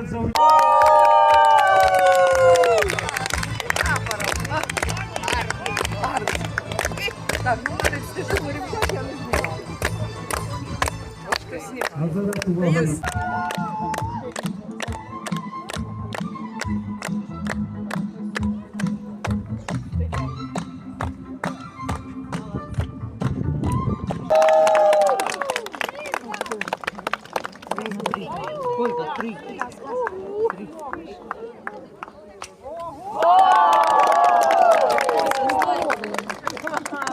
вперед за Так, ну ти що ребят, я не знімала. Трошки снімала. А зараз увага на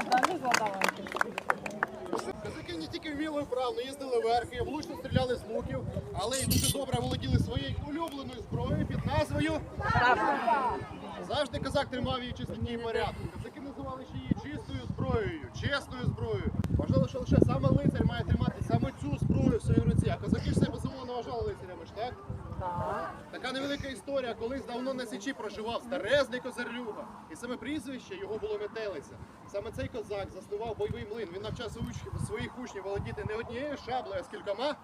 Козаки не тільки вміли вправно, їздили верхи, влучно стріляли з луків, але й дуже добре володіли своєю улюбленою зброєю під назвою. Завжди козак тримав її чистоті і порядку. Козаки називали ще її чистою зброєю, чесною зброєю. Вважали, що лише саме лицар має тримати саме цю зброю Така невелика історія, колись давно на Січі проживав старезний козарлюга. І саме прізвище його було метелиця. Саме цей козак заснував бойовий млин. Він навчався своїх учнів володіти не однією шаблею, а з кількома.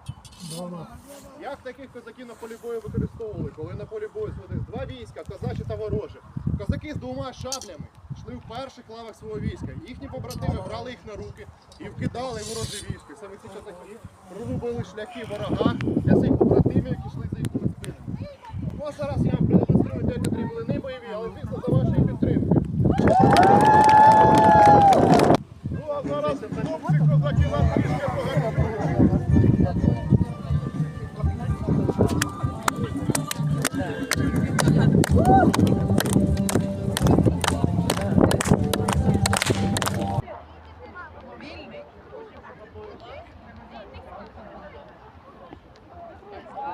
Як таких козаків на полі бою використовували, коли на полі бою сходились два війська, козачі та вороже. Козаки з двома шаблями йшли в перших лавах свого війська. Їхні побратими брали їх на руки і вкидали в вороже військо. І Саме ці козаки прорубили шляхи ворога для своїх побратимів, які йшли за спинами. Ну а зараз я вам продемонструю де котрі були не бойові, але звісно за вашої підтримки. Ну а зараз хлопці козаки вам трішки погані.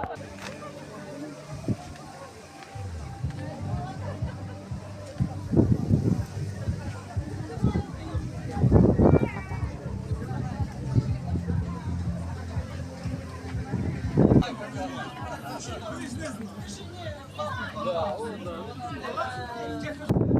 Thank you. Да, да.